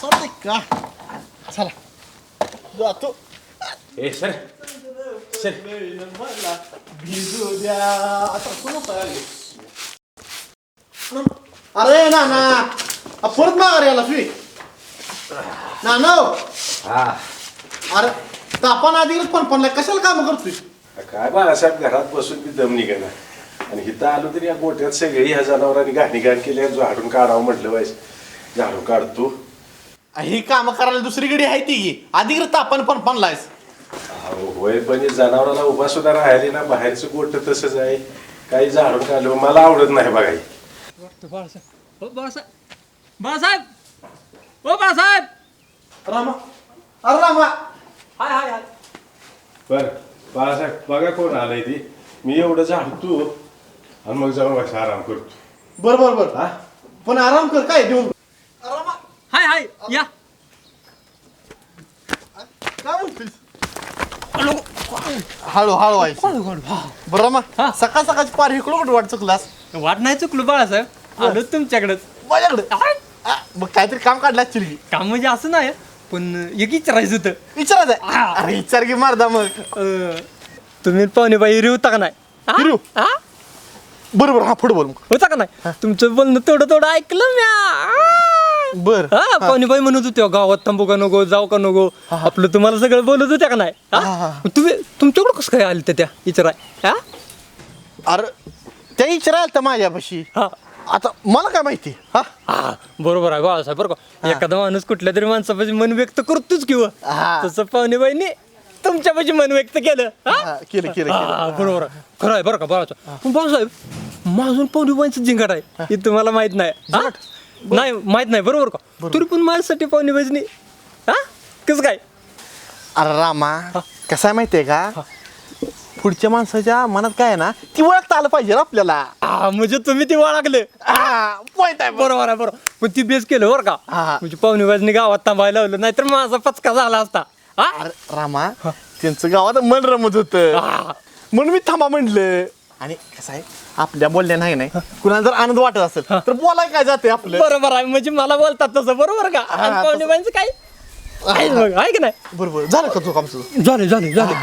चालतंय का चला जातो ए सर सर भिजू द्या आता कोण आले अरे ना ना. आ, परत माघार याला तुम्ही ना ना हा. अरे तापा आधी पण पण कशाला काम करतोय? काय बाळासाहेब घरात बसून बी दम निघाला आणि इथं आलो तरी या गोट्यात सगळी ह्या जनावरांनी घाणी घाण केली झाडून काढावं म्हटलं वाईस झाडून काढतो. ही काम करायला दुसरी गडी आहे ती. अधिकृत तापण पण पणलायस अहो, होय पण हे जनावराला उभा सुद्धा राहिले ना बाहेरचं गोट तसंच आहे. काही झाडून काढलं मला आवडत नाही बघाय बाळासाहेब हो बाळासाहेब बाळासाहेब हो बाळासाहेब रामा. अरे रामा. हाय हाय हाय. बर बाळासाहेब बघा कोण आलंय ती. मी एवढं झाडतो आणि मग जाऊन वाईस आराम करतो. बर बर बर. हा? पण आराम कर काय देऊन? रामा. हाय हाय. या. काय म्हणतोस? हळू हळू व्हायचं बरं रामा. हा. सकाळ सकाळची पार इकडं कुठं वाट चुकलास? वाट नाही चुकलो बाळासाहेब आलो तुमच्याकडेच माझ्याकडे? मग काहीतरी काम काढलं ऍक्च्युली काम म्हणजे असं नाही पण एक विचारायचं होतं. विचारायचं. अरे विचार की मारदा मग. अं, तुम्ही पाहुणे बाई हिरी होता का नाही? हा? हा? बरोबर हा पुढे बोल मग. होता का नाही? तुमचं बोलणं थोडं थोडं ऐकलं म्या. बर. हा पाहुणे बाई म्हणत होते गावात थांबू का नको जाऊ का नको? आपलं तुम्हाला सगळं बोलत होत्या का नाही? हा? हा, हा. तुम्ही तुमच्याकडं कसं काय आले त्या? विचाराय. हा? अरे त्या विचारायला तर माझ्यापाशी. हा. आता मला काय माहिती? हा? हा बरोबर आहे बाळासाहेब बरं का. एखादा माणूस कुठल्या तरी माणसापाशी मन व्यक्त करतोच किंवा. हा. तसं पाहुणे बाईने तुमच्यापाशी मन व्यक्त केलं. हा? हा, केलं केलं केलं. हा, बरोबर आहे. खरं आहे बरं का बाळासाहेब. पण बाळासाहेब माझून पाहुणे बाईंचं जिंकट आहे. हे. तुम्हाला माहीत नाही. हा? नाही माहीत नाही बरोबर का? तरी पण माझ्यासाठी पाहुणे बाईजनी हा? कसं काय? अरे रामा कसं आहे माहितीये का? पुढच्या माणसाच्या मनात काय आहे ना ती ओळखता आलं पाहिजे ना आपल्याला. हा म्हणजे तुम्ही ते पॉईंट आहे बरोबर बरोबर आहे बरोबर. पण ती बेस केलं बरं का? हा. म्हणजे पाहुणे बाईजनी गावात थांबायला लावलं नाहीतर माझा पचका झाला असता. हा अरे रामा त्यांचं गावात मन रमत होत. हा. म्हणून मी थांबा म्हणलं. आणि कसं आहे आपल्या बोलल्या नाही नाही. कुणाला जर आनंद वाटत असेल तर बोलाय काय जाते आपलं? बरोबर आहे म्हणजे मला बोलतात तसं बरोबर का? हा, आणि पाहुणे बाईंचं काय? आहे बघ, आहे की नाही? बरोबर झालं का तू काम तुझं झाले झाले झाले.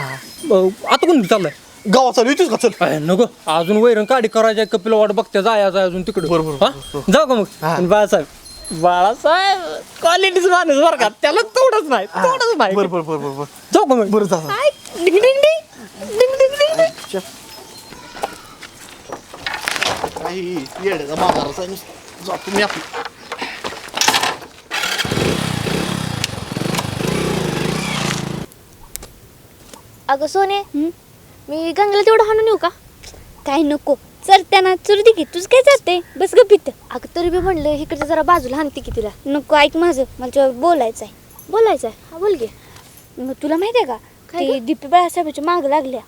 अं, आता कोण चाललंय? गावात चालू येतोस का? चल. अय, नको. अजून वैरण काढी करायची कपिल वाट बघते. जायचं अजून तिकडे. बरोबर, हा? जाऊ का मग? हा. आणि बाळासाहेब. बाळासाहेब क्वालिटीच माणूस बरं का. त्याला तोडच नाही तोडच नाही बरोबर बरोबर बरोबर जाऊ का मग? बरं जा जा. I, ding ding ding. Ding ding ding ding. चल. काही येड्याचा माघाराचा आहे नुसतं. जातो मी आपलं. अगं सोने मी गंगेला तेवढं हाणून येऊ का? काय नको. चरत्याना चुर दे की. तुझं काय चालते बस ग पित अगं तरी बी म्हणलं इकडचं जरा बाजूला हाणते की तिला. नको ऐक माझं. मला तुला बोलायचं आहे. बोलायचं आहे? हा बोल घे मग तुला माहिती आहे का ती दिप्पी बाळासाहेबाच्या माग लागल्या.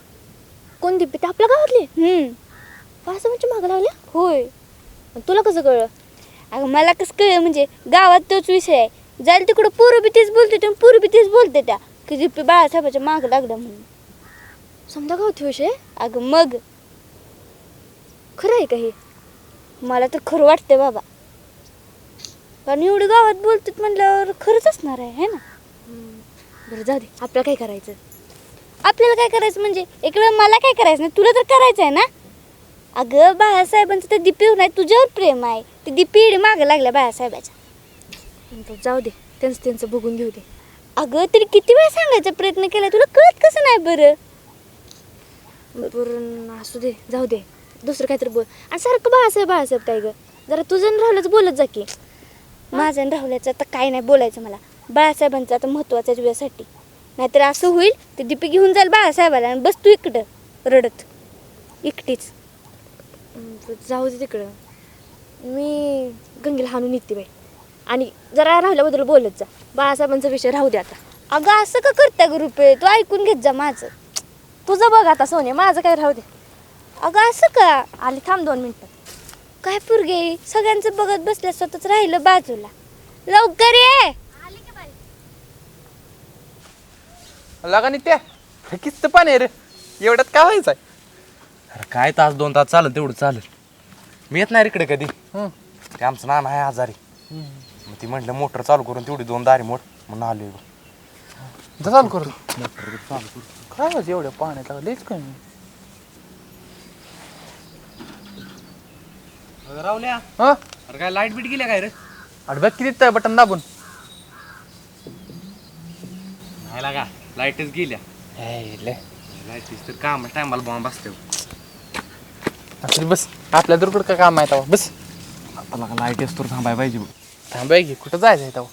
कोण दिप्पी ते आपल्या गावातले? बाळासाहेबांच्या माग लागल्या? होय. तुला कसं कळलं? अगं मला कसं कळलं? म्हणजे गावात तोच विषय आहे. जायला तिकडं पोरं बी तेच बोलते त्या पोरं बी तेच बोलते त्या. की दिप्पी बाळासाहेबाच्या माग लागल्या म्हणून. समजा गावठी विषय अगं मग. खरं आहे का हे? मला तर खरं वाटतंय बाबा. कारण एवढं गावात बोलतात म्हटल्यावर खरंच असणार आहे है ना? बरं जाऊ दे. आपल्याला काय करायचं? आपल्याला काय करायचं म्हणजे? एक वेळ मला काय करायचं नाही तुला तर करायचं आहे ना? अगं बाळासाहेबांचं ते दिपी नाही तुझ्यावर प्रेम आहे. ते दिपी इडी मागं लागल्या बाळासाहेबाच्या. जाऊ दे त्यांचं त्यांचं बघून घेऊ दे. अगं तरी किती वेळा सांगायचा प्रयत्न केला? तुला कळत कसं नाही बरं? बरं असू दे जाऊ दे. दुसरं काहीतरी बोल. आणि सारखं बाळासाहेब बाळासाहेब काय ग. जरा तुझं राहुल्याच बोलत जा की. माझं राहुल्याचं आता काय नाही बोलायचं मला. बाळासाहेबांचं आता महत्त्वाचं आहे तुझ्यासाठी नाहीतर असं होईल ते दीपी घेऊन जाईल बाळासाहेबाला आणि बस तू इकडं रडत. एकटीच. अं, जाऊ दे तिकडं. मी गंगेला हाणून येते बाई. आणि जरा राहुल्याबद्दल बोलत जा. बाळासाहेबांचा विषय राहू दे आता. अगं असं का करता ग रुपये तू ऐकून घेत जा माझं. तुझं बघ आता सोने माझं काय राहू दे. अगं असं का? आली थांब दोन मिनटं. काय पुरगे? सगळ्यांचं बघत बसल्या स्वतःच राहिलं बाजूला. लवकर ये! लगा त्या किस्त पाणी आहे रे. एवढ्यात काय व्हायचं अरे काय तास दोन तास चालेल तेवढं चालेल. मी येत नाही रे इकडे कधी. ते आमचं नाना आहे आजारी. मग ती म्हटलं मोटर चालू करून तेवढी दोन दारी मोठ म्हणून आलोय बघ. चालू करू. काय व्हायचं एवढ्या पाण्यात लईच कमी. रावल्या हा? अरे काय लाइट बीट गेल्या काय रे? अडब्या किती बटन दाबून. नाही लागा लाईटच गेल्या. लाईटीच तर काम टायमाला बॉम्ब असते असली बस आपल्या दुर्गड काय काम आहे तेव्हा? बस. आता लाइट असतो थांबाय पाहिजे बघ. थांबाय की कुठं जायचं आहे तेव्हा?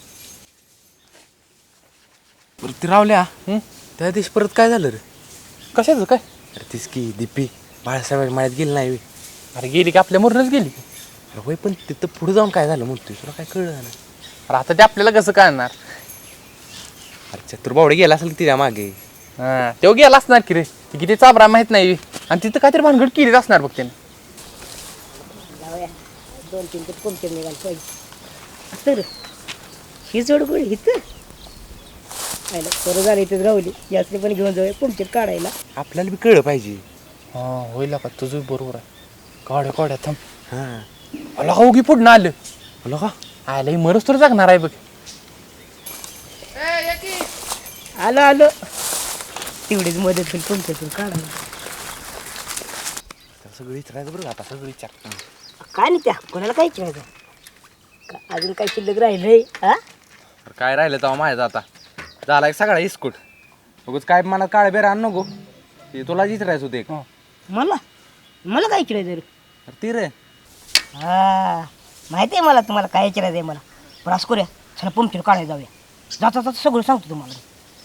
बरं ती रावल्या हं? त्या दिवशी परत काय झालं रे? कशाचं काय? अरे तीच की दिप्पी बाळासाहेब मायात गेली नाही बे. अरे गेली की आपल्या मरूनच गेली. अरे होय पण तिथं पुढे जाऊन काय झालं म्हणतोय? तुला काय कळलं ना? अरे आता ते आपल्याला कसं कळणार? अरे चतुर्बावडे गेला असेल की तिच्यामागे. हा तेव्हा गेला असणार की रे? ती किती चाबरा माहीत नाही. आणि तिथं काहीतरी भानगड केलीच असणार बघ त्याने. दोन तीन तर पंक्चर निघाल पाहिजे. तर ही जोड गोळी हिथं आयला बरं झालं इथंच राहुली यासले पण घेऊन जाऊया पंक्चर काढायला. आपल्याला बी कळलं पाहिजे. हा होईल का? तुझं बरोबर आहे. काढ्या काढ्या थांब. हां. मला हो की पुढं आलं? बोला का आयला ही मरच तर जागणार आहे बघ. आलो आलो. तेवढीच मदत होईल पंक्चर काढायला. सगळं विचारायचं बरं का? आता सगळं विचार. काय नाही त्या? कोणाला काय विचारायचं? का अजून काय शिल्लक राहिलंय? हा? अरे काय राहिलं तेव्हा माहीत आता? झाला एक सगळा इस्कूट. उगाच काय मनात काळे बेर आण नको. ते तुला विचारायचं होते एक. मला? मला काय विचारायचं रे अरे ती रे. हा माहिती आहे मला तुम्हाला काय विचारायचं आहे मला. पण असं करूया. चला पंक्चर काढायला जाऊया. जाता जाता सगळं सांगतो तुम्हाला.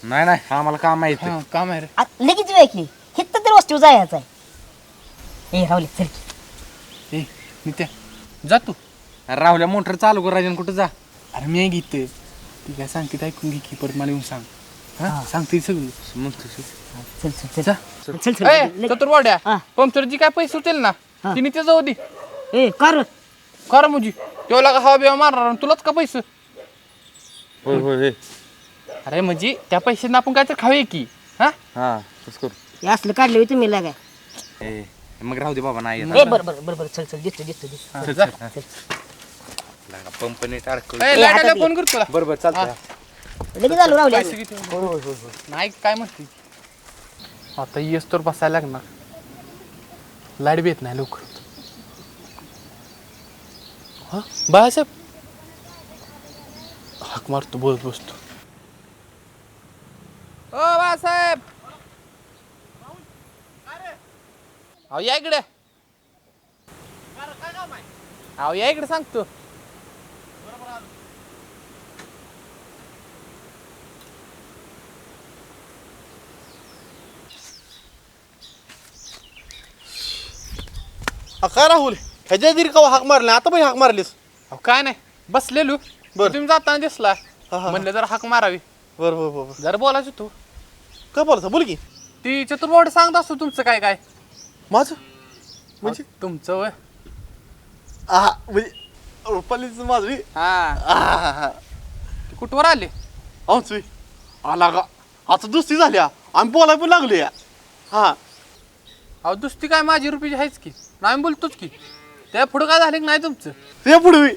नाही नाही आम्हाला काम माहिती हा काम आहे रे. आ, लगेच वेळ की. हित तर वस्तू जायचं आहे. ए राहुले चल की. ए नित्या जा तू. अरे राहुल्या मोटर चालू कर राजन कुठं जा? अरे मी गीत ती काय सांगते ऐकून घे की परत मला येऊन सांग. हा? सांगते सगळी. मग चल चल चल. जा. चल चल ए लगे- चतुर्वाड्या हा. पंक्चरची काय पैसे होतील ना. तिने ते जाऊ दे. ए कर. खरं म्हणजे तेव्हा का हवा बिवा मारणार आणि तुलाच का पैसे? होय होय होय. अरे म्हणजे त्या पैशांना आपण काहीतरी खाऊया की हा? हा तसं करू. हे असलं काढलं होय तुम्ही लागाय ए मग राहू दे बाबा नाही येत. ए बरं बरं बरं. बरं चल चल दिसतो दिसतो दिसतो पंप नीट अडकव. ए, आल्या घे. फोन कर तुला. बरं बरं चालतं लगेच आलो पैसे किती नाही काय म्हणते? आता येस तर बसायला लागणार. लाइट बी येत नाही लवकर. हा बाळासाहेब. हाक मारतो बोलत बसतो. ओ बाळासाहेब. अहो या इकडे. अहो या इकडे सांगतो काय राहुल? ह्याच्या दीर का हाक मारले? आता पण हाक मारलीस. अहो काय नाही. बसलेलो बर. तुम्ही जाताना दिसला. हा, हा. म्हणलं जरा हाक मारावी. बरं बरं बरं जरा बोलायचं तू. काय बोलायचं? बोल की. ती चतुर्वाड सांगत असतो तुमचं काय काय? माझं? म्हणजे? अहो, तुमचं वय. हा म्हणजे रुपालीच माझं बी. हा. आ, हा, हा. ती कुठवर आले? आमच बी. आला का? आता दुसरी झाली हा. आम्ही बोलाय पण लागलो या. हा. अहो दुसती काय माझी रुपयाची आहेच की? नाही बोलतोच की. त्या पुढं काय झालं की नाही तुमचं? तुझ्या पुढे.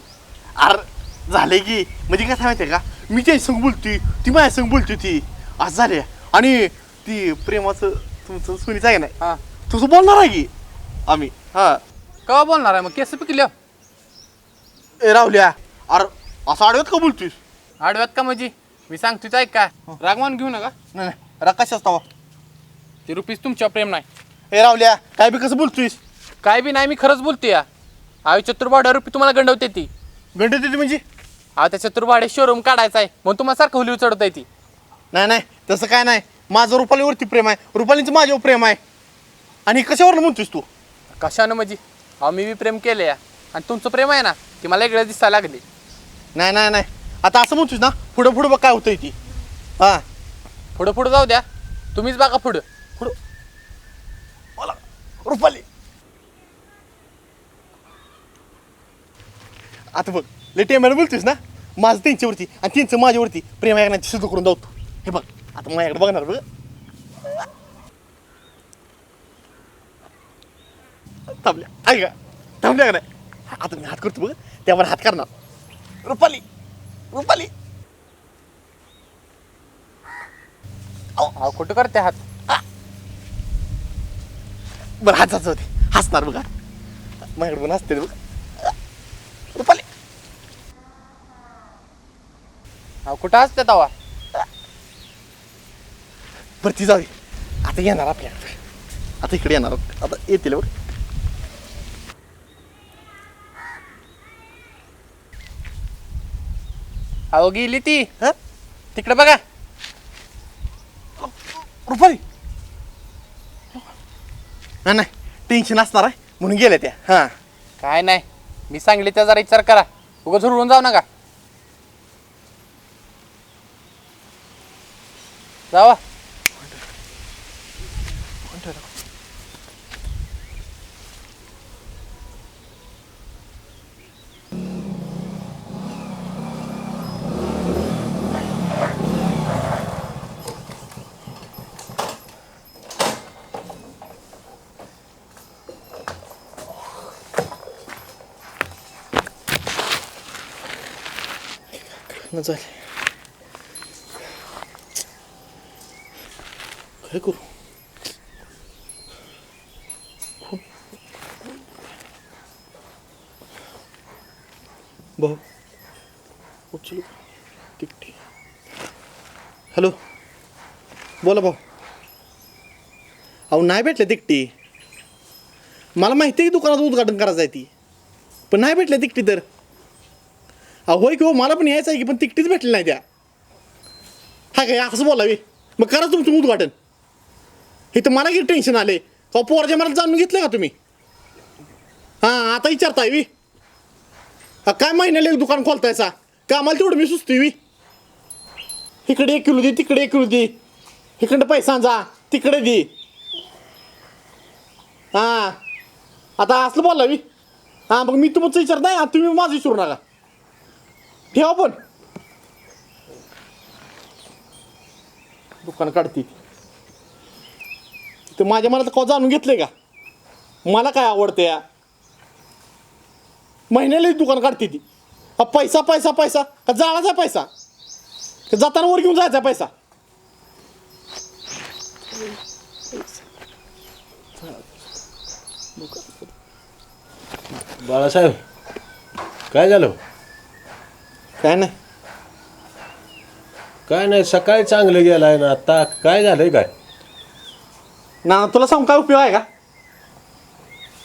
अरे झाले की. म्हणजे काय माहितीये का? मी त्याच्या संग बोलतोय ती माझ्या संग बोलतोय ती. असं झाले आणि ती प्रेमाचं तुमचं सुनीचं आहे नाही? हा. तुझं बोलणार आहे की आम्ही. हा. केव्हा बोलणार आहे मग? केस पिकल्या ए राहुल्या. अरे असं आडव्यात का बोलतोयस? आडव्यात का म्हणजे? मी सांगतोच ऐक काय. रागवान घेऊ नका. नाही नाही. राकाश असतावा ते रुपीज तुमच्यावर प्रेम नाही. ए रावल्या काय बी कसं बोलतोयस? काय बी नाही मी खरंच बोलते या. आवी चतुर्वाड्या रुपये तुम्हाला गंडवते ती. गंडे देते म्हणजे? अहो त्या चतुर्वाड्या शोरूम काढायचा आहे म्हणून तुम्हाला सारखं हुली चढवता येते नाही नाही तसं काय नाही. माझं रुपालीवरती प्रेम आहे. रुपालीचं माझ्यावर प्रेम आहे. आणि कशावर म्हणतोयस तू? कशानं म्हणजे? अहो मी बी प्रेम केले या. आणि तुमचं प्रेम आहे ना ती मला इकडे दिसायला लागली. नाही नाही नाही. आता असं म्हणतोस ना पुढं पुढं बघ काय होतंय ती. हा. पुढं पुढं जाऊ द्या. तुम्हीच बघा पुढं. पुढं रुपाली. आता बघ लेटे मॅडम बोलतोस ना? माझं त्यांच्यावरती आणि त्यांचं माझ्यावरती प्रेम ऐकण्याची सिद्ध करून धावतो हे बघ आता माझ्याकडे बघणार बघ. थांबल्या. ऐका थांबल्या का नाही? आता मी हात करतो बघ त्यावर हात करणार. रुपाली रुपाली. अहो कुठं करते हात? बरं हात होते हसणार बघा. माझ्याकडे पण हसते बघा. रुपाली. अहो कुठं असते तवा? बरं ती जाऊ दे. आता येणार आपल्याकडे. आता इकडे येणार. आता येतील बघ. अहो गेली ती. हा? तिकडे बघा. रुपाली. नाही नाही. टेन्शन असणार आहे. म्हणून गेल्या त्या. हां. काय नाही. मी सांगले त्या जरा विचार करा. उगाच झुरळून जाऊ नका. जावा. न चालेल काय करू भाऊ उचलू तिकटी हॅलो बोला भाऊ अहो नाही भेटले तिकटी मला माहिती आहे की दुकानाचं उद्घाटन करायचं आहे ती पण नाही भेटले तिकटी तर होय की हो मला पण यायचं आहे की पण तिकटीच भेटली नाही त्या. हा काय असं बोलावे? मग करा तुमचं उद्घाटन. हे तर मला किती टेन्शन आले का पोरच्या मला जाणून घेतलं का तुम्ही? हां आता विचारताय वी काय महिन्याला एक दुकान खोलतायचा कामाला तेवढं मी सुचतोय वी इकडे एक किलो दे तिकडे एक किलो दे. इकडं पैसा जा तिकडे दे. हां. आता असलं बोलावी. हां मग मी तुमचं विचारताय नाही तुम्ही माझं विचारू नका. ठेवा पण दुकान काढते तर माझ्या मनात का जाणून घेतले का? मला काय आवडते या? महिन्याला दुकान काढते ती. हा पैसा पैसा पैसा. का जाळाचा पैसा? का जाताना वर घेऊन जायचा पैसा? बाळासाहेब काय झालं? काय नाही. काय नाही सकाळी चांगलं गेलाय ना आता काय झालंय काय? ना तुला सांगू काय उपयोग आहे का?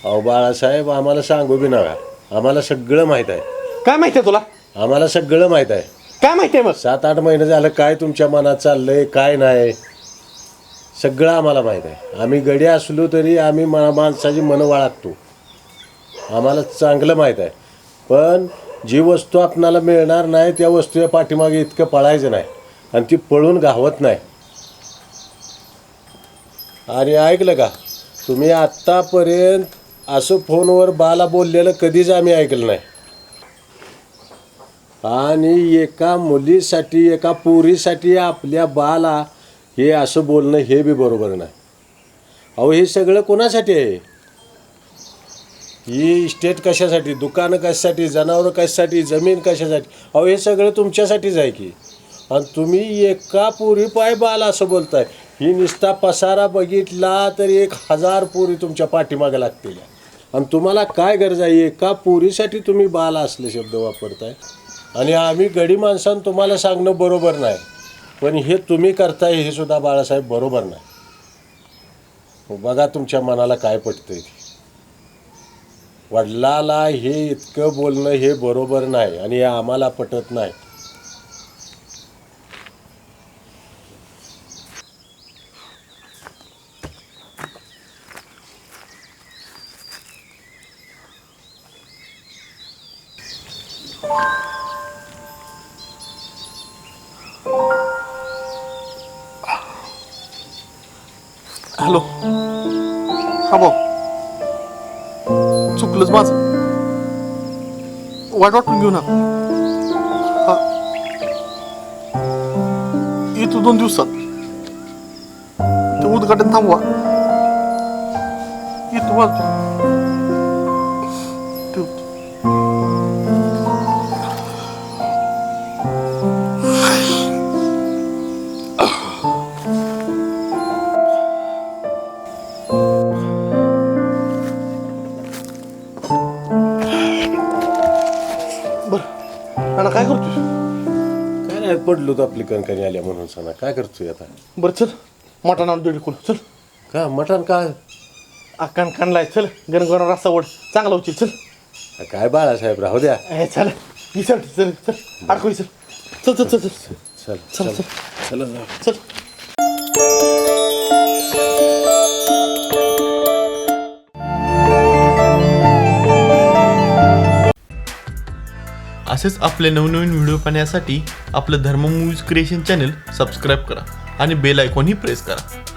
अहो बाळासाहेब आम्हाला सांगू बी नका. आम्हाला सगळं माहीत आहे. काय माहिती आहे तुला? आम्हाला सगळं माहीत आहे. काय माहिती आहे मग? सात आठ महिने झालं काय तुमच्या मनात चाललंय काय नाही? सगळं आम्हाला माहीत आहे. आम्ही गडी असलो तरी आम्ही मा माणसाची मनं वाळगतो. आम्हाला चांगलं माहीत आहे. पण जी वस्तू आपणाला मिळणार नाही त्या वस्तूच्या पाठीमागे इतकं पळायचं नाही. आणि ती पळून घावत नाही. आणि ऐकलं का? तुम्ही आत्तापर्यंत असं फोनवर बाला बोललेलं कधीच आम्ही ऐकलं नाही. आणि एका मुलीसाठी एका पोरीसाठी आपल्या बाला हे असं बोलणं हे बी बरोबर नाही. अहो हे सगळं कोणासाठी आहे? ही स्टेट कशासाठी? दुकानं कशासाठी? जनावरं कशासाठी? जमीन कशासाठी? अहो हे सगळं तुमच्यासाठीच आहे की. आणि तुम्ही एका पुरी पाय बाल असं बोलताय. ही निस्ता पसारा बघितला तर एक हजार पुरी तुमच्या पाठीमागे लागतील. आणि तुम्हाला काय गरज आहे? एका पुरीसाठी तुम्ही बाल असले शब्द वापरताय. आणि आम्ही गडी माणसानं तुम्हाला सांगणं बरोबर नाही. पण हे तुम्ही करताय हे सुद्धा बाळासाहेब बरोबर नाही. बघा तुमच्या मनाला काय पटतंय वडिलाला हे इतकं बोलणं हे बरोबर नाही आणि हे आम्हाला पटत नाही. हॅलो. हा भाऊ. चुकलंच माझं. वाट वाटून घेऊ ना. हा. येतो दोन दिवसात. ते उद्घाटन थांबवा. येतो वाजतो पडलो तर आपली कणकणी आल्या म्हणून सांगा काय करतोय आता? बरं चल. मोठा नाव दीड कोण चल. का? मटण काय अक्कान कानलाय चल. गण गण रस्ता ओढ. चांगला उचल. चल. काय बाळासाहेब राहू द्या. ए चल. चल चल. चल अडकू चल चल चल चल चल. चल चल चल चल. चला. चल. असेच आपले नवनवीन व्हिडिओ पाहण्यासाठी आपलं धर्म मूव्हीज क्रिएशन चॅनल सबस्क्राईब करा आणि बेल आयकॉनही प्रेस करा.